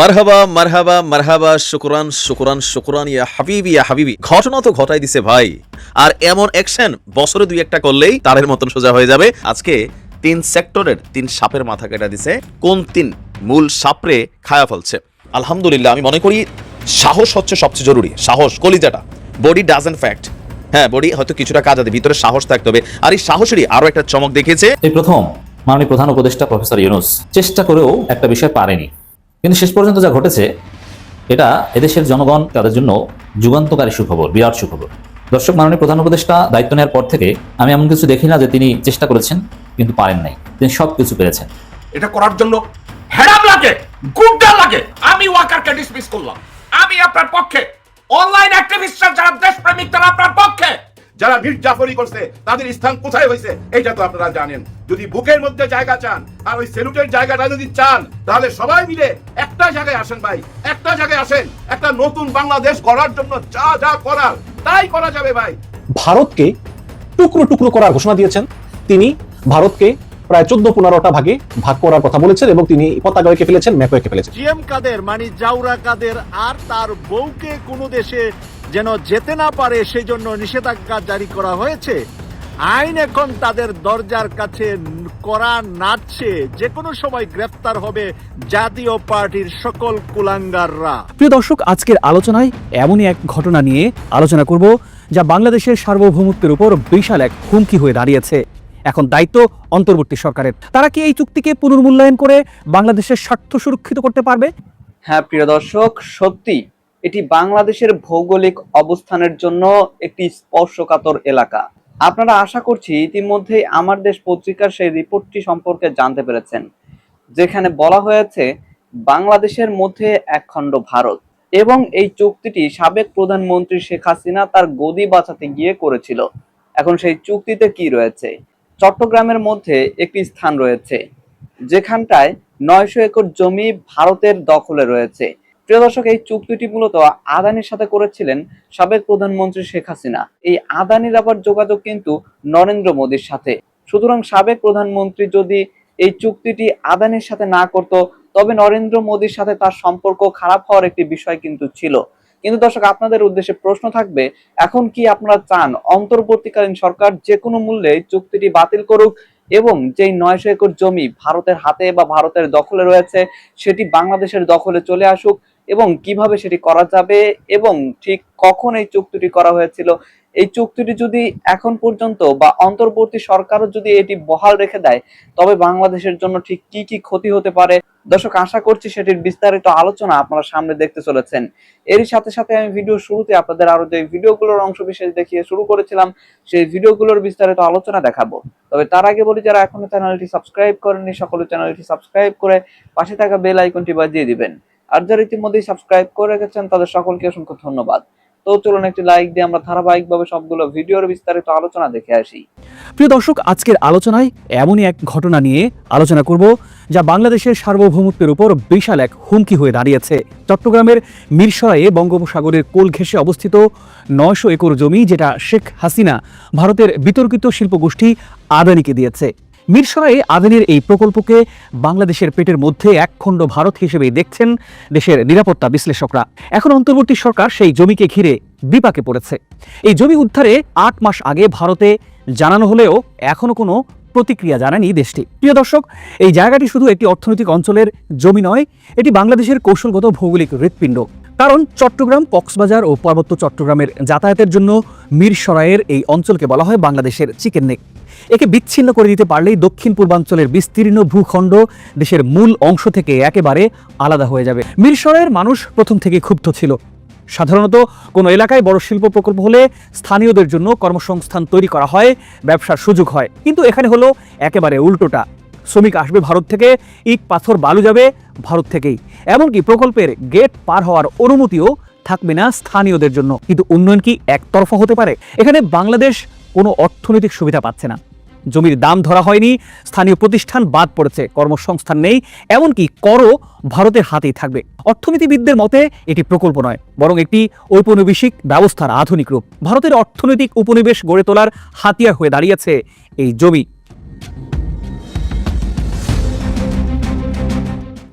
মারহাবা মারহাবা মারহাবা, শুকুরান শুকুরান শুকুরান, ইয়া হাবিবি ইয়া হাবিবি। ঘটনা তো ঘটাই দিছে ভাই। আর এমন অ্যাকশন বছরে দুই একটা করলেই তারের মতন সোজা হয়ে যাবে। আজকে তিন সেক্টরের তিন সাপের মাথা কেটে দিছে। কোন তিন মূল সাপরে খায়া ফেলছে? আলহামদুলিল্লাহ, আমি মনে করি সাহস হচ্ছে সবচেয়ে জরুরি। সাহস, কলিজাটা। বডি ডাজেন্ট ফ্যাক্ট হ্যাঁ বডি হয়তো কিছুটা কাজ আছে, ভিতরে সাহস থাকতে হবে। আর এই সাহসেরই আরও একটা চমক দেখেছে এই প্রথম মাননীয় প্রধান উপদেষ্টা প্রফেসর ইউনুস। চেষ্টা করেও একটা বিষয় পারেনি। কিন্তু শেষ পর্যন্ত যা ঘটেছে, এটা এদেশের জনগণ তাদের জন্য যুগান্তকারী সুখবর, বিরাট সুখবর। দর্শক, মাননীয় প্রধান উপদেষ্টা দায়িত্ব নেওয়ার পর থেকে আমি এমন কিছু দেখি না যে তিনি চেষ্টা করেছেন, কিন্তু পারেন নাই। তিনি সব কিছু পেরেছেন। এটা করার জন্য হেরাম লাগে গুড্ডা লাগে। আমি ওয়াকারকে ডিসমিস করলাম। আমি আপনার পক্ষে অনলাইন অ্যাক্টিভিস্টরা যারা দেশপ্রেমিক, তারা আপনার পক্ষে। যারা মির্জাফরি করছে তাদের স্থান কোথায় হয়েছে এইটা তো আপনারা জানেন। যদি বুকের মধ্যে জায়গা চান আর ওই সেলুটের জায়গাটা যদি চান তাহলে সবাই মিলে একটা জায়গায় আসেন ভাই একটা জায়গায় আসেন। একটা নতুন বাংলাদেশ গড়ার জন্য যা যা করার তাই করা যাবে ভাই। ভারতকে টুকরো টুকরো করার ঘোষণা দিয়েছেন। তিনি ভারতকে প্রায় চোদ্দ পনেরোটা ভাগে ভাগ করার কথা বলেছেন এবং তিনি পতাকা এঁকে ফেলেছেন ম্যাপও এঁকে ফেলেছেন জিএম কাদের মানে জাউরা কাদের আর তার বউকে কোনো দেশে যেন যেতে না পারে সেই জন্য নিষেধাজ্ঞা জারি করা হয়েছে। আইন এখন তাদের দরজার কাছে করা নাচছে। যে কোনো সময় গ্রেফতার হবে জাতীয় পার্টির সকল কুলাঙ্গাররা। প্রিয় দর্শক আজকের আলোচনায় এমনই এক ঘটনা নিয়ে আলোচনা করব যা বাংলাদেশের সার্বভৌমত্বের উপর বিশাল এক হুমকি হয়ে দাঁড়িয়েছে। এখন দায়িত্ব অন্তর্বর্তী সরকারের। তারা কি এই চুক্তিকে পুনর্মূল্যায়ন করে বাংলাদেশের স্বার্থ সুরক্ষিত করতে পারবে? হ্যাঁ প্রিয় দর্শক সত্যি এটি বাংলাদেশের ভৌগোলিক অবস্থানের জন্য একটি স্পর্শকাতর এলাকা। আপনারা আশা করছি ইতিমধ্যেই আমার দেশ পত্রিকার সেই রিপোর্টটি সম্পর্কে জানতে পেরেছেন, যেখানে বলা হয়েছে, বাংলাদেশের মধ্যে একখণ্ড ভারত এবং এই চুক্তিটি সাবেক প্রধানমন্ত্রী শেখ হাসিনা তার গদি বাঁচাতে গিয়ে করেছিল। এখন সেই চুক্তিতে কি রয়েছে? চট্টগ্রামের মধ্যে একটি স্থান রয়েছে, যেখানটায় নয়শো একর জমি ভারতের দখলে রয়েছে। প্রিয় দর্শক, এই চুক্তিটি মূলত আদানির সাথে করেছিলেন সাবেক প্রধানমন্ত্রী শেখ হাসিনা। এই আদানির আবার যোগাযোগ কিন্তু নরেন্দ্র মোদীর সাথে। সুতরাং সাবেক প্রধানমন্ত্রী যদি এই চুক্তিটি আদানির সাথে না করত, তবে নরেন্দ্র মোদীর সাথে তার সম্পর্ক খারাপ হওয়ার একটি বিষয় কিন্তু ছিল। কিন্তু দর্শক, আপনাদের উদ্দেশ্যে প্রশ্ন থাকবে, এখন কি আপনারা চান অন্তর্বর্তীকালীন সরকার যে কোনো মূল্যে চুক্তিটি বাতিল করুক এবং যেই নয়শো একর জমি ভারতের হাতে বা ভারতের দখলে রয়েছে, সেটি বাংলাদেশের দখলে চলে আসুক এবং কীভাবে সেটি করা যাবে এবং ঠিক কখন এই চুক্তিটি করা হয়েছিল এই চুক্তিটি যদি এখন পর্যন্ত বা অন্তর্বর্তী সরকারও যদি এটি বহাল রেখে দেয়, তবে বাংলাদেশের জন্য ঠিক কি কি ক্ষতি হতে পারে? দর্শক, আশা করছি সেটির বিস্তারিত আলোচনা আপনারা সামনে দেখতে চলেছেন। এরই সাথে সাথে আমি ভিডিও শুরুতে আপনাদের আরও যে ভিডিওগুলোর অংশ বিশেষ দেখিয়ে শুরু করেছিলাম, সেই ভিডিওগুলোর বিস্তারিত আলোচনা দেখাবো। তবে তার আগে বলি, যারা এখনও চ্যানেলটি সাবস্ক্রাইব করেননি, সকলে চ্যানেলটি সাবস্ক্রাইব করে পাশে থাকা বেল আইকনটি বাজিয়ে দিবেন। আর যারা ইতিমধ্যেই সাবস্ক্রাইব করে রেখেছেন, তাদের সকলকে অসংখ্য ধন্যবাদ। তো চলুন একটি লাইক দিয়ে আমরা ধারাবাহিকভাবে সবগুলো ভিডিওর বিস্তারিত আলোচনা দেখে আসি। প্রিয় দর্শক, আজকের আলোচনায় এমনই এক ঘটনা নিয়ে আলোচনা করব, যা বাংলাদেশের সার্বভৌমত্বের উপর বিশাল এক হুমকি হয়ে দাঁড়িয়েছে। চট্টগ্রামের মিরসরাইয়ে বঙ্গোপসাগরের কোল ঘেঁষে অবস্থিত নয়শো একর জমি, যেটা শেখ হাসিনা ভারতের বিতর্কিত শিল্পগোষ্ঠী আদানিকে দিয়েছে। মিরসরাইয়ে আদানির এই প্রকল্পকে বাংলাদেশের পেটের মধ্যে একখণ্ড ভারত হিসেবে দেখছেন দেশের নিরাপত্তা বিশ্লেষকরা। এখন অন্তর্বর্তী সরকার সেই জমিকে ঘিরে বিপাকে পড়েছে। এই জমি উদ্ধারে আট মাস আগে ভারতে জানানো হলেও এখনও কোনো প্রতিক্রিয়া জানায়নি দেশটি। প্রিয় দর্শক, এই জায়গাটি শুধু একটি অর্থনৈতিক অঞ্চলের জমি নয়, এটি বাংলাদেশের কৌশলগত ভৌগোলিক হৃৎপিণ্ড। কারণ চট্টগ্রাম, কক্সবাজার ও পার্বত্য চট্টগ্রামের যাতায়াতের জন্য মিরসরাইয়ের এই অঞ্চলকে বলা হয় বাংলাদেশের চিকেন নেক। একে বিচ্ছিন্ন করে দিতে পারলেই দক্ষিণ পূর্বাঞ্চলের বিস্তীর্ণ ভূখণ্ড দেশের মূল অংশ থেকে একেবারে আলাদা হয়ে যাবে। মিরসরাইয়ের মানুষ প্রথম থেকে ক্ষুব্ধ ছিল। সাধারণত কোনো এলাকায় বড় শিল্প প্রকল্প হলে স্থানীয়দের জন্য কর্মসংস্থান তৈরি করা হয়, ব্যবসার সুযোগ হয়। কিন্তু এখানে হলো একেবারে উল্টোটা। শ্রমিক আসবে ভারত থেকে, ইট পাথর বালু যাবে ভারত থেকেই। এমনকি প্রকল্পের গেট পার হওয়ার অনুমতিও থাকবে না স্থানীয়দের জন্য। কিন্তু উন্নয়ন কি একতরফা হতে পারে? এখানে বাংলাদেশ কোনো অর্থনৈতিক সুবিধা পাচ্ছে না। জমির দাম ধরা হয়নি, স্থানীয় প্রতিষ্ঠান বাদ পড়েছে, কর্মসংস্থান নেই, এমনকি করও ভারতের হাতেই থাকবে। অর্থনীতিবিদদের মতে, এটি প্রকল্প নয়, বরং একটি ঔপনিবেশিক ব্যবস্থার আধুনিক রূপ। ভারতের অর্থনৈতিক উপনিবেশ গড়ে তোলার হাতিয়ার হয়ে দাঁড়িয়েছে এই জমি।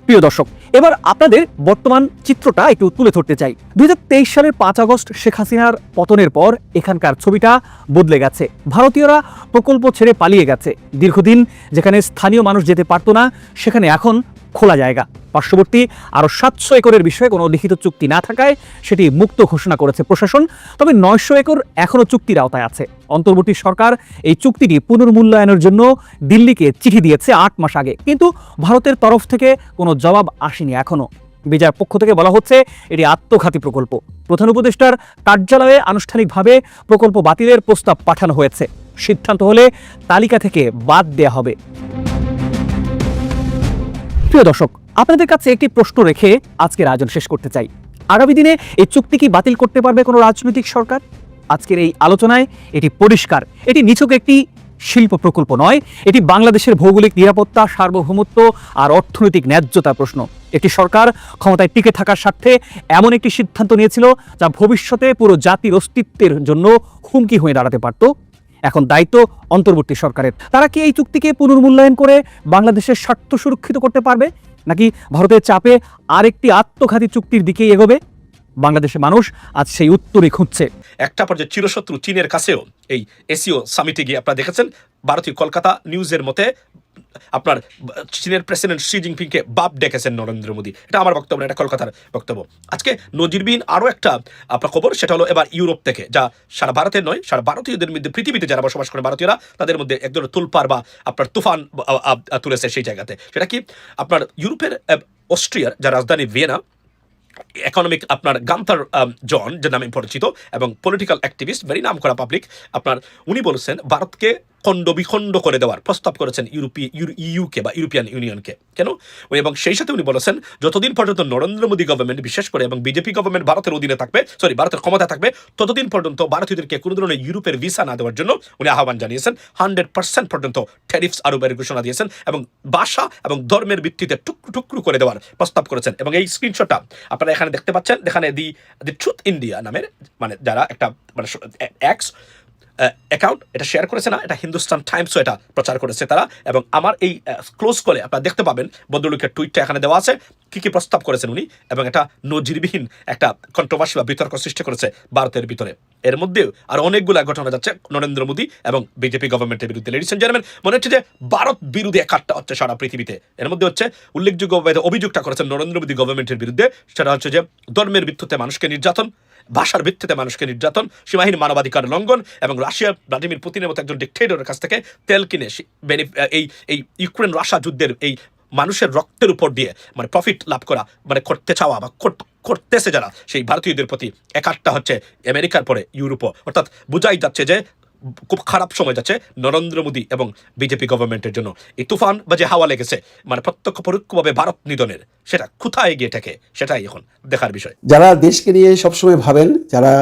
প্রিয় দর্শক, এবার আপনাদের বর্তমান চিত্রটা একটু তুলে ধরতে চাই। দুই সালের পাঁচ আগস্ট শেখ হাসিনার পতনের পর এখানকার ছবিটা বদলে গেছে। ভারতীয়রা প্রকল্প ছেড়ে পালিয়ে গেছে। দীর্ঘদিন যেখানে স্থানীয় মানুষ যেতে পারতো না, সেখানে এখন খোলা জায়গা। পার্শ্ববর্তী আরও সাতশো একরের বিষয়ে কোনো লিখিত চুক্তি না থাকায় সেটি মুক্ত ঘোষণা করেছে প্রশাসন, তবে নয়শো একর এখনও চুক্তির আওতায় আছে। অন্তর্বর্তী সরকার এই চুক্তিটি পুনর্মূল্যায়নের জন্য দিল্লিকে চিঠি দিয়েছে আট মাস আগে। কিন্তু ভারতের তরফ থেকে কোনো জবাব আসেনি এখনও বিজয়ের পক্ষ থেকে বলা হচ্ছে, এটি আত্মঘাতী প্রকল্প। প্রধান উপদেষ্টার কার্যালয়ে আনুষ্ঠানিকভাবে প্রকল্প বাতিলের প্রস্তাব পাঠানো হয়েছে। সিদ্ধান্ত হলে তালিকা থেকে বাদ দেয়া হবে। প্রিয় দর্শক, আপনাদের কাছে একটি প্রশ্ন রেখে আজকের আয়োজন শেষ করতে চাই। আগামী দিনে এই চুক্তি কি বাতিল করতে পারবে কোনো রাজনৈতিক সরকার? আজকের এই আলোচনায় এটি পরিষ্কার। এটি নিছক একটি শিল্প প্রকল্প নয়, এটি বাংলাদেশের ভৌগোলিক নিরাপত্তা, সার্বভৌমত্ব আর অর্থনৈতিক ন্যায্যতা প্রশ্ন। একটি সরকার ক্ষমতায় টিকে থাকার স্বার্থে এমন একটি সিদ্ধান্ত নিয়েছিল যা ভবিষ্যতে পুরো জাতির অস্তিত্বের জন্য হুমকি হয়ে দাঁড়াতে পারত। এখন দায়িত্ব অন্তর্বর্তী সরকারের। তারা কি এই চুক্তিকে পুনর্মূল্যায়ন করে বাংলাদেশের স্বার্থ সুরক্ষিত করতে পারবে? নাকি ভারতের চাপে আরেকটি আত্মঘাতী চুক্তির দিকেই এগোবে? বাংলাদেশের মানুষ আজ সেই উত্তরই খুঁজছে। একটা পর্যায়ে চিরশত্রু চীনের কাছেও এই এসিও সামিটে গিয়ে আপনারা দেখেছেন, ভারতীয় কলকাতা নিউজের মতে আপনার চীনের প্রেসিডেন্ট শি জিনপিংকে বাপ ডেকেছেন নরেন্দ্র মোদী। এটা আমার বক্তব্য এটা কলকাতার বক্তব্য। আজকে নজিরবিহীন আরও একটা আপনার খবর, সেটা হলো এবার ইউরোপ থেকে, যা সারা ভারতের নয়, সারা ভারতীয়দের মধ্যে পৃথিবীতে যারা বসবাস করে ভারতীয়রা, তাদের মধ্যে এক ধরনের তুলপার বা আপনার তুফান তুলেছে সেই জায়গাতে। সেটা কি? আপনার ইউরোপের অস্ট্রিয়ার যা রাজধানী ভিয়েনা ইকোনমিক আপনার গান্থার জন যে নামে পরিচিত, এবং পলিটিক্যাল অ্যাক্টিভিস্ট ভেরি নাম করা পাবলিক আপনার উনি বলেছেন, ভারতকে খণ্ড বিখণ্ড করে দেওয়ার প্রস্তাব করেছেন ইউরোপীয় বা ইউরোপিয়ান ইউনিয়নকে, কেন? এবং সেই সাথে উনি বলেছেন, যতদিন পর্যন্ত নরেন্দ্র মোদী গভর্নমেন্ট বিশেষ করে এবং বিজেপি গভর্নমেন্ট ভারতের অধীনে থাকবে সরি ভারতের ক্ষমতা থাকবে, ততদিন পর্যন্ত ভারতীয়দেরকে কোনো ধরনের ইউরোপের ভিসা না দেওয়ার জন্য উনি আহ্বান জানিয়েছেন। হান্ড্রেড পার্সেন্ট পর্যন্ত ট্যারিফস আরোপের ঘোষণা দিয়েছেন এবং ভাষা এবং ধর্মের ভিত্তিতে টুকরো টুকরু করে দেওয়ার প্রস্তাব করেছেন। এবং এই স্ক্রিনশটটা আপনারা এখানে দেখতে পাচ্ছেন, এখানে দি দি ট্রুথ ইন্ডিয়া নামের মানে যারা একটা মানে অ্যাকাউন্ট এটা শেয়ার করেছে না, এটা হিন্দুস্তান টাইমসও এটা প্রচার করেছে তারা। এবং আমার এই ক্লোজ কলে আপনারা দেখতে পাবেন, ভদ্রলোকের টুইটটা এখানে দেওয়া আছে, কি কি প্রস্তাব করেছেন উনি, এবং এটা নজিরবিহীন একটা কন্ট্রোভার্সি বা বিতর্ক সৃষ্টি করেছে ভারতের ভিতরে। এর মধ্যেও আর অনেকগুলো ঘটনা যাচ্ছে, নরেন্দ্র মোদী এবং বিজেপি গভর্নমেন্টের বিরুদ্ধে। লেডিস এন্ড জেন্টলম্যান মনে হচ্ছে যে ভারত বিরোধী একাট্টা হচ্ছে সারা পৃথিবীতে। এর মধ্যে হচ্ছে উল্লেখযোগ্য অভিযোগটা করেছেন নরেন্দ্র মোদী গভর্নমেন্টের বিরুদ্ধে, সেটা হচ্ছে যে ধর্মের ভিত্তিতে মানুষকে নির্যাতন ভাষার ভিত্তিতে মানুষকে নির্যাতন, সীমাহীন মানবাধিকার লঙ্ঘন এবং রাশিয়া ভ্লাদিমির পুতিনের মতো একজন ডিক্টেটরের কাছ থেকে তেল কিনে এই এই ইউক্রেন রাশিয়া যুদ্ধের এই মানুষের রক্তের উপর দিয়ে মানে প্রফিট লাভ করা মানে করতে চাওয়া বা কর- করতেছে যারা, সেই ভারতীয়দের প্রতি একাটটা হচ্ছে আমেরিকার পরে ইউরোপও। অর্থাৎ বোঝাই যাচ্ছে যে খুব খারাপ সময় যাচ্ছে নরেন্দ্র মোদী এবং বিজেপি গভর্নমেন্টের জন্য। এই তুফান বা যে হাওয়া লেগেছে। মানে প্রত্যক্ষ পরোক্ষভাবে ভারত নিধনের। সেটা কোথায় গিয়ে ঠেকে? সেটাই এখন দেখার বিষয়। যারা দেশকে নিয়ে সবসময় ভাবেন, যারা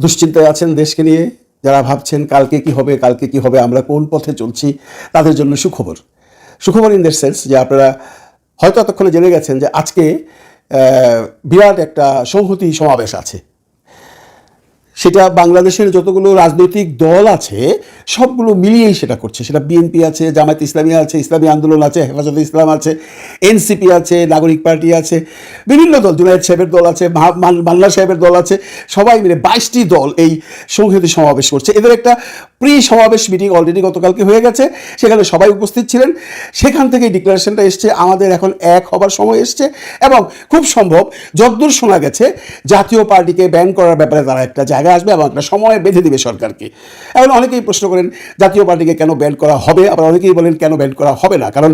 দুশ্চিন্তায় আছেন দেশকে নিয়ে, যারা ভাবছেন কালকে কি হবে, কালকে কি হবে, আমরা কোন পথে চলছি, তাদের জন্য সুখবর। সুখবর ইন দ্য সেন্স যে আপনারা হয়তো এতক্ষণে জেনে গেছেন যে আজকে বিরাট একটা সংহতি সমাবেশ আছে। সেটা বাংলাদেশের যতগুলো রাজনৈতিক দল আছে, সবগুলো মিলিয়েই সেটা করছে। সেটা বিএনপি আছে, জামায়াত ইসলামী আছে, ইসলামী আন্দোলন আছে, হেফাজতে ইসলাম আছে, এনসিপি আছে, নাগরিক পার্টি আছে, বিভিন্ন দল, জুনায়দ সাহেবের দল আছে মান্না সাহেবের দল আছে, সবাই মিলে বাইশটি দল এই সংহতি সমাবেশ করছে। এদের একটা প্রি সমাবেশ মিটিং অলরেডি গতকালকে হয়ে গেছে, সেখানে সবাই উপস্থিত ছিলেন। সেখান থেকে ডিক্লারেশনটা এসছে, আমাদের এখন এক হবার সময় এসছে এবং খুব সম্ভব যতদূর শোনা গেছে, জাতীয় পার্টিকে ব্যান করার ব্যাপারে তারা একটা জায়গা আসবে এবং একটা সময় বেঁধে দিবে সরকারকে। এখন অনেকেই প্রশ্ন করেন, জাতীয় পার্টিকে কেন ব্যান করা হবে? আবার অনেকেই বলেন, কেন ব্যান করা হবে না? কারণ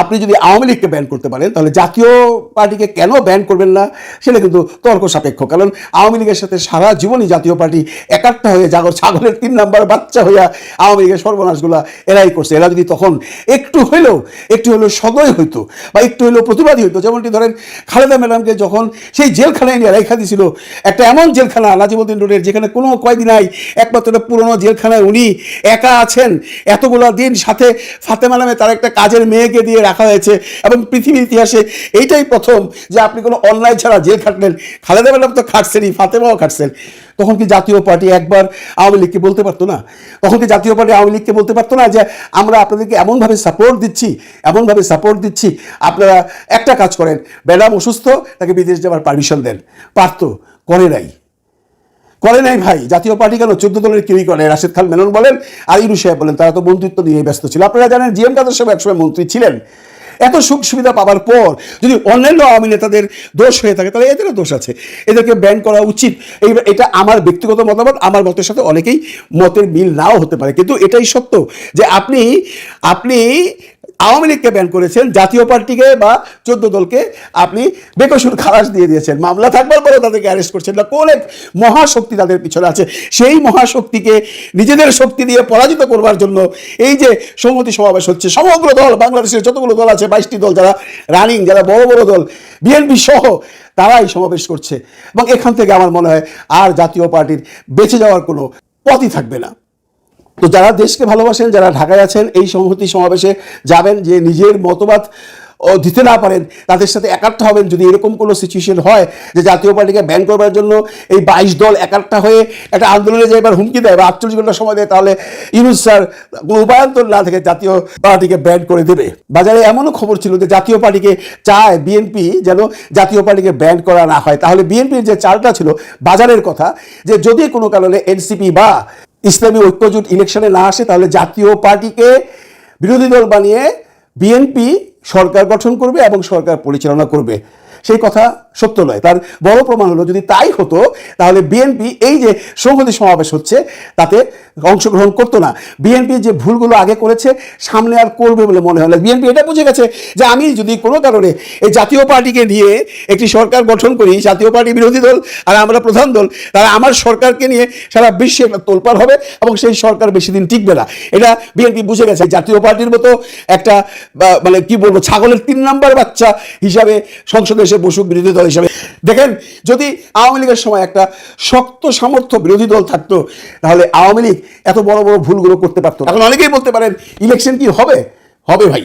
আপনি যদি আওয়ামী লীগকে ব্যান করতে পারেন, তাহলে জাতীয় পার্টিকে কেন ব্যান করবেন না? সেটা কিন্তু তর্ক সাপেক্ষ। কারণ আওয়ামী লীগের সাথে সারা জীবনই জাতীয় পার্টি একাত্তা হয়ে জাগর, ছাগলের তিন নাম্বার বাচ্চা হইয়া আওয়ামী লীগের সর্বনাশগুলা এরাই করছে। এরা যদি তখন একটু হইলেও, একটু হলেও সদয় হইতো বা একটু হলেও প্রতিবাদী হইতো, যেমনটি ধরেন খালেদা ম্যাডামকে যখন সেই জেলখানায় নিয়ে রেখা দিয়েছিল একটা এমন জেলখানা, নাজিমুদ্দিন রোডের যেখানে কোনো কয়েদি নাই, একমাত্র পুরনো জেলখানায় উনি একা আছেন। এতগুলো দিন সাথে ফাতেমা নামে তার একটা কাজের মেয়েকে দিয়ে রাখা হয়েছে এবং পৃথিবীর ইতিহাসে এইটাই প্রথম যে আপনি কোনো অন্যায় ছাড়া জেল খাটলেন। খালেদা ম্যাডাম তো খাটছেনই, ফাতেমাও খাটছেন। তখন কি জাতীয় পার্টি একবার আওয়ামী লীগকে বলতে পারতো না? তখন কি জাতীয় পার্টি আওয়ামী লীগকে বলতে পারতো না যে আমরা আপনাদেরকে এমনভাবে সাপোর্ট দিচ্ছি, এমনভাবে সাপোর্ট দিচ্ছি, আপনারা একটা কাজ করেন ম্যাডাম অসুস্থ, তাকে বিদেশ যাওয়ার পারমিশন দেন। পারতো, করে নাই। করে নাই ভাই। জাতীয় পার্টি কেন চোদ্দ দলের কেউই করে রাশেদ খান, মেনন বলেন আর ইরু সাহেব বলেন, তারা তো মন্ত্রিত্ব নিয়ে ব্যস্ত ছিল। আপনারা জানেন জিএম কাদের সাহেব একসময় মন্ত্রী ছিলেন। এত সুখ সুবিধা পাওয়ার পর যদি অন্যান্য আওয়ামী নেতাদের দোষ হয়ে থাকে, তাহলে এদেরও দোষ আছে। এদেরকে ব্যান করা উচিত। এই এটা আমার ব্যক্তিগত মতামত, আমার মতের সাথে অনেকেই মতের মিল নাও হতে পারে। কিন্তু এটাই সত্য যে আপনি আপনি আওয়ামী লীগকে ব্যান করেছেন, জাতীয় পার্টিকে বা চোদ্দ দলকে আপনি বেকসুর খালাস দিয়ে দিয়েছেন। মামলা থাকবার পরেও তাদেরকে অ্যারেস্ট করছেন। না কোন এক মহাশক্তি তাদের পিছনে আছে? সেই মহাশক্তিকে নিজেদের শক্তি দিয়ে পরাজিত করবার জন্য এই যে সংহতি সমাবেশ হচ্ছে, সমগ্র দল, বাংলাদেশের যতগুলো দল আছে, বাইশটি দল যারা রানিং যারা বড় বড় দল বিএনপি সহ তারাই সমাবেশ করছে। এবং এখান থেকে আমার মনে হয় আর জাতীয় পার্টির বেঁচে যাওয়ার কোনো পথই থাকবে না। তো যারা দেশকে ভালোবাসেন, যারা ঢাকায় আছেন, এই সংহতি সমাবেশে যাবেন, যে নিজের মতবাদ, ও, দিতে না পারেন, তাদের সাথে একাট্টা হবেন যদি এরকম কোনো সিচুয়েশন হয়, যে জাতীয় পার্টিকে ব্যান করবার জন্য এই বাইশ দল একাট্টা হয়ে একটা আন্দোলনে যে এবার হুমকি দেয় বা আটচল্লিশ ঘণ্টা সময় দেয়, তাহলে ইউনুস স্যার কোনো উপায়ন্তর না থেকে জাতীয় পার্টিকে ব্যান করে দেবে। বাজারে এমনও খবর ছিল যে জাতীয় পার্টিকে চায় বিএনপি যেন জাতীয় পার্টিকে ব্যান করা না হয়। তাহলে বিএনপির যে চালটা ছিল, বাজারের কথা, যে যদি কোনো কারণে এনসিপি বা ইসলামী ঐক্যজোট ইলেকশনে না আসে, তাহলে জাতীয় পার্টিকে বিরোধী দল বানিয়ে বিএনপি সরকার গঠন করবে এবং সরকার পরিচালনা করবে। সেই কথা সত্য নয়। তার বড় প্রমাণ হলো, যদি তাই হতো, তাহলে বিএনপি এই যে সংহতি সমাবেশ হচ্ছে, তাতে অংশগ্রহণ করতো না। বিএনপি যে ভুলগুলো আগে করেছে, সামনে আর করবে বলে মনে হয় না। বিএনপি এটা বুঝে গেছে যে আমি যদি কোনো কারণে এই জাতীয় পার্টিকে নিয়ে একটি সরকার গঠন করি, জাতীয় পার্টি বিরোধী দল আর আমরা প্রধান দল তারা আমার সরকারকে নিয়ে সারা বিশ্বে একটা তোলপাড় হবে এবং সেই সরকার বেশি দিন টিকবে না। এটা বিএনপি বুঝে গেছে। জাতীয় পার্টির মতো একটা মানে কি বলব, ছাগলের তিন নাম্বার বাচ্চা হিসাবে সংসদে এসে বসুক বিরোধী দল হিসাবে। দেখেন, যদি আওয়ামী লীগের সময় একটা শক্ত সামর্থ্য বিরোধী দল থাকতো, তাহলে আওয়ামী লীগ এত বড় বড় ভুলগুলো করতে পারতো এখন অনেকেই বলতে পারেন, ইলেকশন কি হবে? হবে ভাই।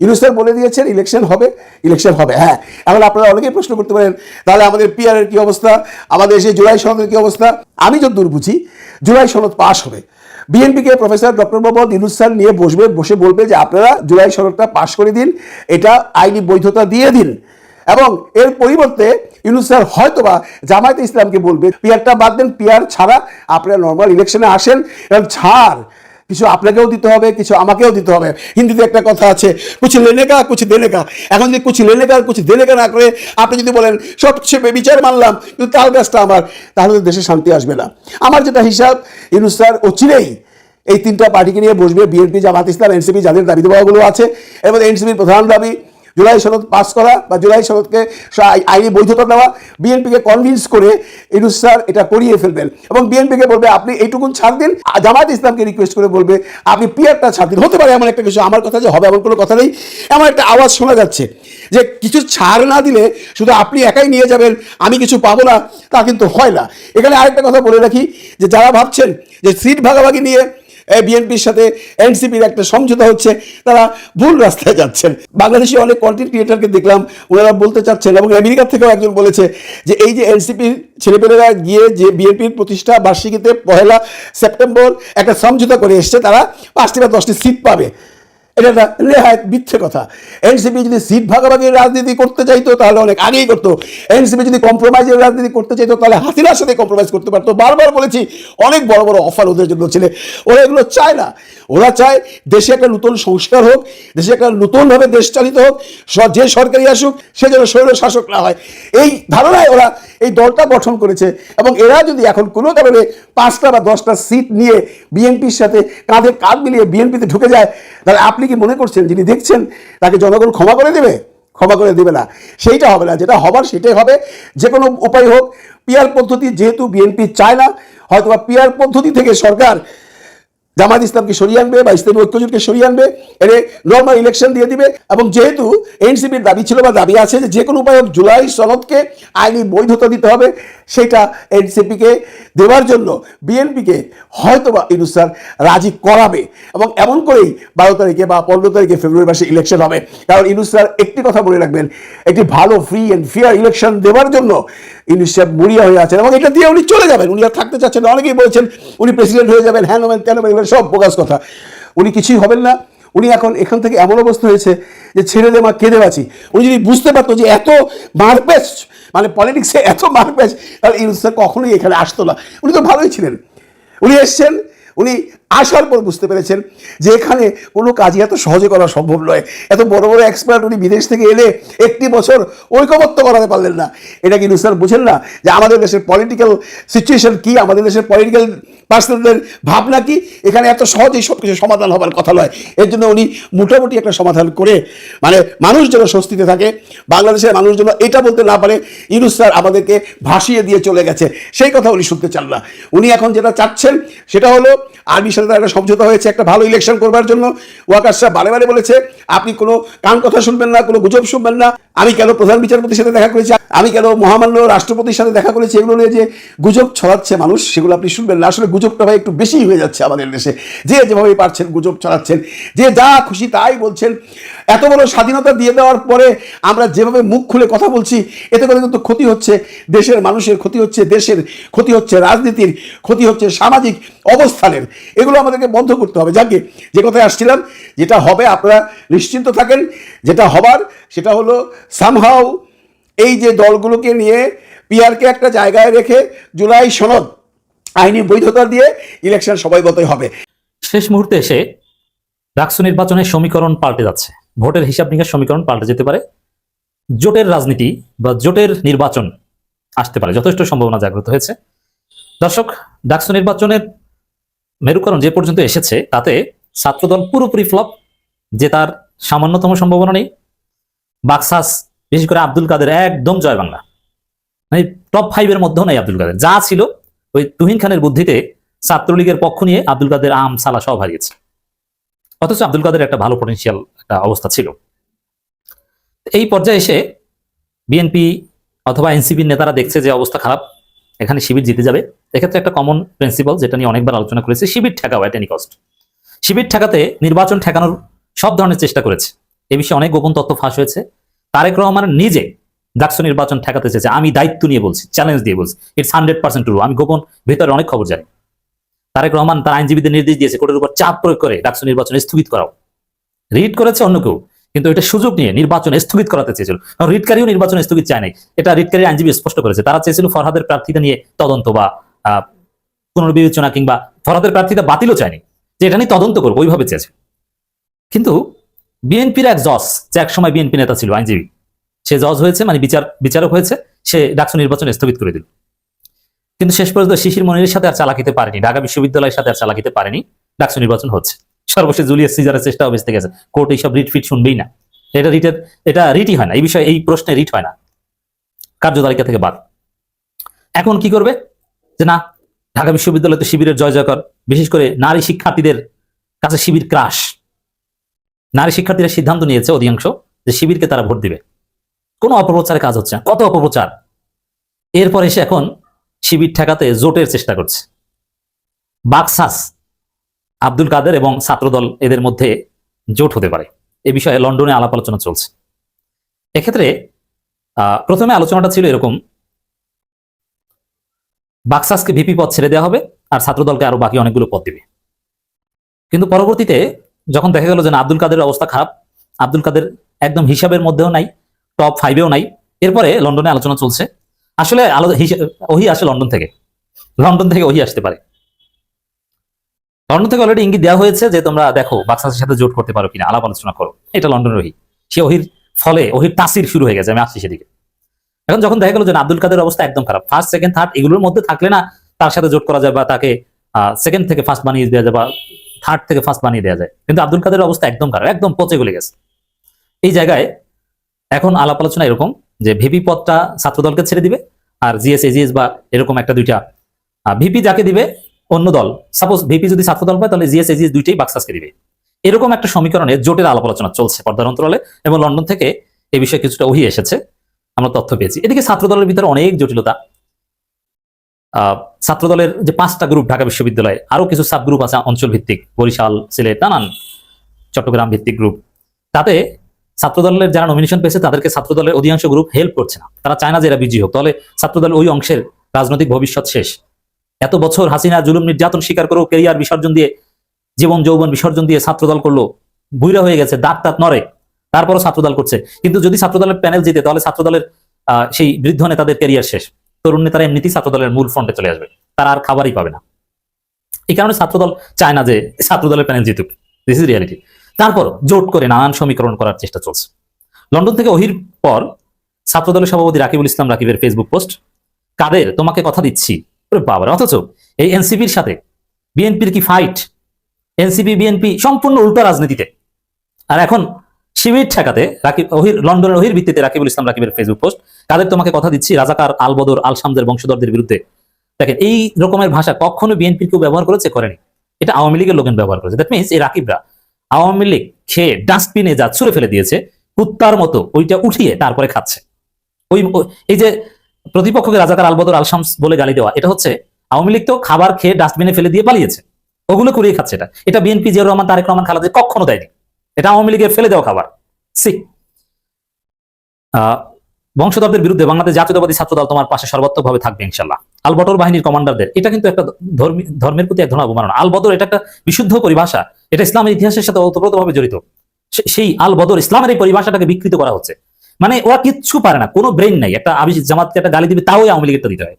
ইউনুস বলে দিয়েছেন, ইলেকশন হবে ইলেকশন হবে। হ্যাঁ এখন আপনারা অনেকেই প্রশ্ন করতে পারেন, তাহলে আমাদের পিআর এর কি অবস্থা? আমাদের সেই জুলাই সনদের কি অবস্থা? আমি যতদূর বুঝি, জুলাই সনদ পাশ হবে। বিএনপিকে professor doctor Mohammad Yunus sir নিয়ে বসবে, বসে বলবে যে, আপনারা জুলাই সনদটা পাশ করে দিন, এটা আইনি বৈধতা দিয়ে দিন। এবং এর পরিবর্তে ইউনুসার হয়তোবা জামায়াতে ইসলামকে বলবে, পিয়ারটা বাদ দেন, পিয়ার ছাড়া আপনারা নর্মাল ইলেকশনে আসেন এবং ছাড়। কিছু আপনাকেও দিতে হবে, কিছু আমাকেও দিতে হবে। হিন্দিতে একটা কথা আছে কুছ লেনে কা কুছ দেনে কা। এখন যদি কুছ লেনে কা আর কুছ দেনে কা না করে আপনি যদি বলেন সব কিছু বিচার মানলাম, কিন্তু তাল গাছটা আমার, তাহলে দেশে শান্তি আসবে না। আমার যেটা হিসাব, ইউনুস স্যার ও চিরেই এই তিনটা পার্টিকে নিয়ে বসবে, বিএনপি জামাত ইসলাম, এনসিপি, যাদের দাবি দেওয়াগুলো আছে, এবং এনসিপির প্রধান দাবি জুলাই সনদ পাস করা বা জুলাই সনদকে আইনি বৈধতা দেওয়া, বিএনপিকে কনভিন্স করে ইনুস স্যার এটা করিয়ে ফেলবেন। এবং বিএনপিকে বলবে, আপনি এইটুকুন ছাড় দিন। জামাত ইসলামকে রিকোয়েস্ট করে বলবে, আপনি পিয়ারটা ছাড় দিন। হতে পারে এমন একটা কিছু আমার কথা যে হবে এমন কোনো কথা নেই। এমন একটা আওয়াজ শোনা যাচ্ছে যে কিছু ছাড় না দিলে শুধু আপনি একাই নিয়ে যাবেন, আমি কিছু পাবো না, তা কিন্তু হয় না। এখানে আরেকটা কথা বলে রাখি যে, যারা ভাবছেন যে সিট ভাগাভাগি নিয়ে বিএনপির সাথে এনসিপির একটা সমঝোতা হচ্ছে, তারা ভুল রাস্তায় যাচ্ছেন। বাংলাদেশি অনেক কন্টেন্ট ক্রিয়েটারকে দেখলাম, ওনারা বলতে চাচ্ছেন এবং আমেরিকা থেকেও একজন বলেছে যে এই যে এনসিপির ছেলেপেলেরা গিয়ে যে বিএনপির প্রতিষ্ঠা বার্ষিকীতে পহেলা সেপ্টেম্বর একটা সমঝোতা করে এসছে, তারা পাঁচটি বা দশটি সিট পাবে। এটা কথা। এনসিপি যদি সিট ভাগাভাগির রাজনীতি করতে চাইতো, তাহলে অনেক আগেই করতো। এনসিপি যদি কম্প্রোমাইজের রাজনীতি করতে চাইতো, তাহলে হাসিনার সাথে কম্প্রোমাইজ করতে পারতো। বারবার বলেছি, অনেক বড় বড় অফার ওদের জন্য ওরা এগুলো চায় না। ওরা চায় দেশে একটা নতুন সংস্কার হোক, দেশে একটা নতুনভাবে দেশ চালিত হোক যে সরকারি আসুক, সে যেন স্বৈর শাসক না হয়। এই ধারণায় ওরা এই দলটা গঠন করেছে। এবং এরা যদি এখন কোনো কারণে পাঁচটা বা দশটা সিট নিয়ে বিএনপির সাথে কাঁধে কাঁধ মিলিয়ে বিএনপিতে ঢুকে যায়, তাহলে আপনি কি মনে করছেন যিনি দেখছেন, তাকে জনগণ ক্ষমা করে দেবে? ক্ষমা করে দেবে না। সেইটা হবে না। যেটা হবার সেটাই হবে। যে কোনো উপায় হোক পিয়ার পদ্ধতি যেহেতু বিএনপি চায় না, হয়তোবা পিয়ার পদ্ধতি থেকে সরকার জামাত ইসলামকে সরিয়ে আনবে বা ইসলামী ঐক্যজোটকে সরিয়ে আনবে এর নর্মাল ইলেকশন দিয়ে দিবে এবং যেহেতু এনসিপির দাবি ছিল বা দাবি আছে যে যে কোনো উপায়ে হোক জুলাই সনদকে আইনি বৈধতা দিতে হবে, সেটা এনসিপিকে দেওয়ার জন্য বিএনপিকে হয়তো বা ইনুসার রাজি করাবে এবং এমন করেই বারো তারিখে বা পনেরো তারিখে ফেব্রুয়ারি মাসে ইলেকশন হবে। কারণ ইনুসার একটি কথা বলে রাখবেন, একটি ভালো ফ্রি অ্যান্ড ফেয়ার ইলেকশন দেওয়ার জন্য ইনুস সাহেব মরিয়া হয়ে আছেন এবং এটা দিয়ে উনি চলে যাবেন, উনি আর থাকতে চাচ্ছেন অনেকেই বলছেন উনি প্রেসিডেন্ট হয়ে যাবেন, হ্যান হবেন কেন এগুলো সব বোগাস কথা। উনি কিছুই হবেন না। উনি এখন এখান থেকে এমন অবস্থা হয়েছে যে ছেড়ে দে মা, কেঁদে বাঁচি। উনি যদি বুঝতে পারতো যে এত মারপ্যাচ মানে পলিটিক্সে এত মারপ্যাচ তাহলে ইউনুস কখনোই এখানে আসতো না। উনি তো ভালোই ছিলেন। উনি এসছেন, উনি আসার পর বুঝতে পেরেছেন যে এখানে কোনো কাজই এত সহজে করা সম্ভব নয়। এত বড় বড় এক্সপার্ট উনি বিদেশ থেকে এলে একটি বছর ঐকমত্য করাতে পারলেন না। এটা কি স্যার বুঝেন না? যে আমাদের দেশের পলিটিক্যাল সিচুয়েশন কি? আমাদের দেশের পলিটিক্যাল পার্সনদের ভাবনা কি? এখানে এত সহজেই সব কিছু সমাধান হবার কথা নয়। এর জন্য উনি মোটামুটি একটা সমাধান করে মানে মানুষ যেন স্বস্তিতে থাকে, বাংলাদেশের মানুষ যেন এটা বলতে না পারে, ইউনুস স্যার আমাদেরকে ভাসিয়ে দিয়ে চলে গেছে। সেই কথা উনি শুনতে চান না। উনি এখন যেটা চাচ্ছেন, সেটা হলো আর্মির সাথে তার সমঝোতা হয়েছে, একটা ভালো ইলেকশন করবার জন্য। ওয়াকার সাহেব বারে বারে বলেছে, আপনি কোনো কান কথা শুনবেন না, কোনো গুজব শুনবেন না। আমি কেন প্রধান বিচারপতির সাথে দেখা করেছি? আমি কেন মহামান্য রাষ্ট্রপতির সাথে দেখা করেছি? এগুলো নিয়ে যে গুজব ছড়াচ্ছে মানুষ, সেগুলো আপনি শুনবেন না। আসলে গুজবটা ভাই একটু বেশি হয়ে যাচ্ছে আমাদের দেশে। যে যেভাবে পারছেন গুজব ছড়াচ্ছেন, যে যা খুশি তাই বলছেন। এত বড় স্বাধীনতা দিয়ে দেওয়ার পরে আমরা যেভাবে মুখ খুলে কথা বলছি, এতে করে কিন্তু ক্ষতি হচ্ছে দেশের মানুষের, ক্ষতি হচ্ছে দেশের, ক্ষতি হচ্ছে রাজনীতির, ক্ষতি হচ্ছে সামাজিক অবস্থানের। এগুলো আমাদেরকে বন্ধ করতে হবে। যাকে যে কথায় আসছিলাম, যেটা হবে আপনারা নিশ্চিন্ত থাকেন, যেটা হবার সেটা হলো সামহাও এই যে দলগুলোকে নিয়ে পিআরকে একটা জায়গায় রেখে জুলাই সনদ, আইনি বৈধতা দিয়ে ইলেকশন সবাই মতোই হবে। শেষ মুহূর্তে এসে ডাকসু নির্বাচনের সমীকরণ পাল্টে যাচ্ছে। ভোটের হিসাব নিকাশ সমীকরণ পাল্টে যেতে পারে। জোটের রাজনীতি বা জোটের নির্বাচন আসতে পারে, যথেষ্ট সম্ভাবনা জাগ্রত হয়েছে। দর্শক, ডাকসু নির্বাচনের মেরুকরণ যে পর্যন্ত এসেছে, তাতে ছাত্রদল পুরোপুরি ফ্লপ যে তার সামান্যতম সম্ভাবনা নেই। বাক্সাস, বিশেষ করে আব্দুল কাদের, একদম জয় বাংলা। মানে টপ ফাইভের মধ্যেও নাই আব্দুল কাদের। যা ছিল ওই তুহিন খানের বুদ্ধিতে ছাত্রলীগের পক্ষ নিয়ে আব্দুল কাদের আম, সালা সব হারিয়েছে। অথচ আব্দুল কাদের একটা ভালো পটেনশিয়াল একটা অবস্থা ছিল। এই পর্যায়ে এসে বিএনপি অথবা এনসিপির নেতারা দেখছে যে অবস্থা খারাপ, এখানে শিবির জিতে যাবে। এক্ষেত্রে একটা কমন প্রিন্সিপাল যেটা নিয়ে অনেকবার আলোচনা করেছে, শিবির ঠেকাও এট এনি কস্ট শিবির ঠেকাতে নির্বাচন ঠেকানোর সব ধরনের চেষ্টা করেছে। এ বিষয়ে অনেক গোপন তথ্য ফাঁস হয়েছে। তারেক রহমান নিজে ডাকসু নির্বাচন ঠেকাতে চেয়েছে। আমি দায়িত্ব নিয়ে বলছি চ্যালেঞ্জ দিয়ে বলছি। ইটস হান্ড্রেড পার্সেন্ট ট্রু আমি গোপন, ভেতরে অনেক খবর জানি। তারেক রহমান তার আইনজীবীদের নির্দেশ দিয়েছে, কোর্টের উপর চাপ প্রয়োগ করে ডাকসু নির্বাচন স্থগিত করাও। রিট করেছে অন্য কেউ, কিন্তু এটা সুযোগ নিয়ে নির্বাচন স্থগিত করাতে চেয়েছিল। কারণ রিটকারীও নির্বাচন স্থগিত চায় নাই। এটা রিটকারী আইনজীবী স্পষ্ট করেছে। তারা চেয়েছিল ফরহাদের প্রার্থীতা নিয়ে তদন্ত বা পুনর্বিবেচনা কিংবা ফরহাদের প্রার্থীতা বাতিলও চায়নি। যে এটা নিয়ে তদন্ত করব, ওইভাবে চেয়েছে। কিন্তু বিএনপির এক জজ, যে এক সময় বিএনপি নেতা ছিল, আইনজীবী। সে জজ হয়েছে মানে বিচার, বিচারক হয়েছে, সে ডাকসু নির্বাচন স্থগিত করে দিল। কিন্তু শেষ পর্যন্ত শিশির মনিরের সাথে আর চালাকিতে পারেনি, ঢাকা বিশ্ববিদ্যালয়ের সাথে আর চালাকিতে পারেনি, ডাকসু নির্বাচন হচ্ছে। সর্বশেষ জুলিয়াস সিজারের চেষ্টা থেকে গেছে, কোর্ট এইসব রিট ফিট শুনবেই না। এটা রিটের, এটা রিটই হয় না, এই বিষয়ে, এই প্রশ্নে রিট হয় না। কার্যতালিকা থেকে বাদ। এখন কি করবে? যে না, ঢাকা বিশ্ববিদ্যালয় তো শিবিরের জয় জয়কর বিশেষ করে নারী শিক্ষার্থীদের কাছে শিবির ক্রাশ। নারী শিক্ষার্থীরা সিদ্ধান্ত নিয়েছে অধিকাংশ যে শিবিরকে তারা ভোট দিবে। কোনো অপপ্রচারের কাজ হচ্ছে না। কত অপপ্রচার? এরপর এসে এখন শিবির ঠেকাতে জোটের চেষ্টা করছে। বাকসাস, আব্দুল কাদের এবং ছাত্রদল এদের মধ্যে জোট হতে পারে। এ বিষয়ে লন্ডনে আলাপ আলোচনা চলছে। এক্ষেত্রে প্রথমে আলোচনাটা ছিল এরকম, বাকসাসকে ভিপি পদ ছেড়ে দেওয়া হবে আর ছাত্রদলকে আরও বাকি অনেকগুলো পদ দিবে। কিন্তু পরবর্তীতে যখন দেখা গেল যে আব্দুল কাদের অবস্থা খারাপ, আব্দুল কাদের একদম হিসাবের মধ্যেও নাই টপ ফাইভেও নাই, এরপরে লন্ডনে আলোচনা চলছে। আসলে ওহি আসে লন্ডন থেকে। লন্ডন থেকে ওহি আসতে পারে। লন্ডন থেকে অলরেডি ইঙ্গিত দেওয়া হয়েছে যে তোমরা দেখো, বাক্সাসের সাথে জোট করতে পারো কিনা, আলাপ আলোচনা করো। এটা লন্ডনের ওহি। সে ওহির ফলে, ওহির তাসির শুরু হয়ে গেছে, আমি আসছি সেদিকে। এখন যখন দেখা গেল যে আব্দুল কাদের অবস্থা একদম খারাপ ফার্স্ট সেকেন্ড থার্ড এগুলোর মধ্যে থাকলে না, তার সাথে জোট করা যায় বা তাকে সেকেন্ড থেকে ফার্স্ট বানিয়ে দেওয়া যায় বা থার্ড থেকে ফার্স্ট বানিয়ে দেওয়া যায়। কিন্তু আব্দুল কাদের অবস্থা একদম খারাপ, একদম পচে গলে গেছে। এই জায়গায় এখন আলাপ আলোচনা এরকম যে ভিপি পদটা ছাত্রদলকে ছেড়ে দিবে আর জিএস, এজিএস বা এরকম একটা দুইটা ভিপি যাকে দিবে, অন্য দল। সাপোজ ভিপি যদি ছাত্র দল পায়, তাহলে জিএস, এজিএস দুইটাই বাক্সাসকে দিবে। এরকম একটা সমীকরণে জোটের আলাপ আলোচনা চলছে পর্দার অন্তরালে এবং লন্ডন থেকে এ বিষয়ে কিছুটা ওহি এসেছে। আমরা তথ্য পেয়েছি। এদিকে ছাত্র দলের ভিতরে অনেক জটিলতা। আহ, ছাত্র দলের যে পাঁচটা গ্রুপ ঢাকা বিশ্ববিদ্যালয়ে আরও কিছু সাব গ্রুপ আছে অঞ্চল ভিত্তিক বরিশাল সিলেট নানান চট্টগ্রাম ভিত্তিক গ্রুপ তাতে ছাত্র দলের যারা নমিনেশন পেয়েছে তাদেরকে ছাত্র দলের অধিকাংশ গ্রুপ হেল্প করছে না। তারা চায় না যে এরা বিজয়ী হোক। তাহলে ছাত্র দলের ওই অংশের রাজনৈতিক ভবিষ্যৎ শেষ। এত বছর হাসিনা জুলুম নির্যাতন স্বীকার করেও কেরিয়ার বিসর্জন দিয়ে জীবন যৌবন বিসর্জন দিয়ে ছাত্রদল করল বুইরা হয়ে গেছে দাঁত দাঁত নড়ে। তারপরও ছাত্রদল করছে। কিন্তু যদি ছাত্রদলের প্যানেল জিতে তাহলে ছাত্রদলের সেই বৃদ্ধ নেতাদের কেরিয়ার শেষ। তরুণ নেতারা এমনিতেই ছাত্রদলের মূল ফ্রন্টে চলে আসবে। তারা আর খাবারই পাবে না। এই কারণে ছাত্রদল চায় না যে ছাত্রদলের প্যানেল জিতুক। দিস ইজ রিয়ালিটি তারপর জোট করে নানান সমীকরণ করার চেষ্টা চলছে। লন্ডন থেকে ওহির পর ছাত্রদলের সভাপতি রাকিবুল ইসলাম রাকিবের ফেসবুক পোস্ট কাদের? তোমাকে কথা দিচ্ছি। বাবার, অথচ এই এনসিপির সাথে বিএনপির কি ফাইট এনসিপি, বিএনপি সম্পূর্ণ উল্টো রাজনীতিতে। আর এখন শিবির ঠেকাতে রাকিব ওহির, লন্ডনের ওহির ভিত্তিতে রাকিবুল ইসলাম রাকিবের ফেসবুক পোস্ট কাদের তোমাকে কথা দিচ্ছি? রাজাকার আল বদর আল শামদের বংশধরদের বিরুদ্ধে। দেখেন, এই রকমের ভাষা কখনো বিএনপির কেউ ব্যবহার করেছে? করেনি। এটা আওয়ামী লীগের লোকেন ব্যবহার করেছে। দ্যাট মিনস এই রাকিবরা আওয়ামী লীগ খেয়ে ডাস্টবিনে যা ছুঁড়ে ফেলে দিয়েছে, কুত্তার মতো ওইটা উঠিয়ে তারপরে খাচ্ছে। ওই এই যে প্রতিপক্ষকে রাজাকার আলবদর আলশামস বলে গালি দেওয়া, এটা হচ্ছে আওয়ামী লীগ তো খাবার খেয়ে ডাস্টবিনে ফেলে দিয়ে পালিয়েছে। ওগুলো করিয়ে খাচ্ছে এটা। এটা বিএনপি জিয়াউর রহমান, তারেক রহমান খালাদের কখনো দেয়নি। এটা আওয়ামী লীগের ফেলে দেওয়া খাবার। সি বংশধরদের বিরুদ্ধে বাংলাদেশ জাতীয়তাবাদী ছাত্রদল তোমার পাশে সর্বাত্মকভাবে থাকবে, ইনশাল্লাহ। আল বদর বাহিনীর কমান্ডারদের, এটা কিন্তু একটা ধর্মী- ধর্মের প্রতি এক ধরনের অবমাননা। আল বদর এটা একটা বিশুদ্ধ পরিভাষা। এটা ইসলামের ইতিহাসের সাথে ওতপ্রোতভাবে জড়িত। সেই আল বদর ইসলামের এই পরিভাষাটাকে বিকৃত করা হচ্ছে। মানে ওরা কিচ্ছু পারে না, কোনো ব্রেন নাই। একটা আবিষ জামাতকে একটা গালি দিবে তাও আওয়ামী লীগেরটা দিতে হয়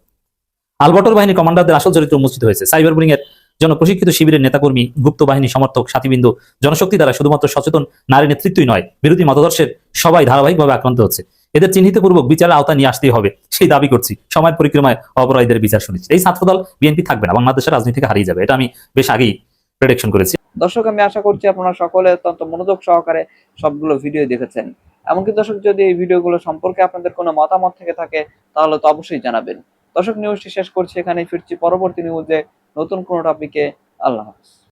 আলবটর বাহিনীর কমান্ডারদের আসল চরিত্র উন্মোচিত হয়েছে। সাইবার বুলিং এর জন্য প্রশিক্ষিত শিবিরের নেতাকর্মী, গুপ্ত বাহিনী সমর্থক, সাথীবৃন্দ, জনশক্তি দ্বারা শুধুমাত্র সচেতন নারী নেতৃত্বই নয়, বিরোধী মতাদর্শের সবাই ধারাবাহিকভাবে আক্রান্ত হচ্ছে। এদের চিহ্নিতপূর্বক বিচারের আওতায় নিয়ে আসতেই হবে, সেই দাবি করছি। সময় পরিক্রমায় অপরাধীদের বিচার শুনেছি। এই ছাত্রদল বিএনপি থাকবে না, বাংলাদেশের রাজনীতি হারিয়ে যাবে। এটা আমি বেশ আগেই প্রেডিকশন করেছি। দর্শক, আমি আশা করছি আপনারা সকলে অত্যন্ত মনোযোগ সহকারে সবগুলো ভিডিও দেখেছেন। এমনকি দর্শক, যদি এই ভিডিওগুলো সম্পর্কে আপনাদের কোনো মতামত থেকে থাকে, তাহলে তো অবশ্যই জানাবেন। দর্শক নিউজটি শেষ করছি এখানে ফিরছি। পরবর্তী নিউজে নতুন কোনো টপিকে আল্লাহ হাফিজ।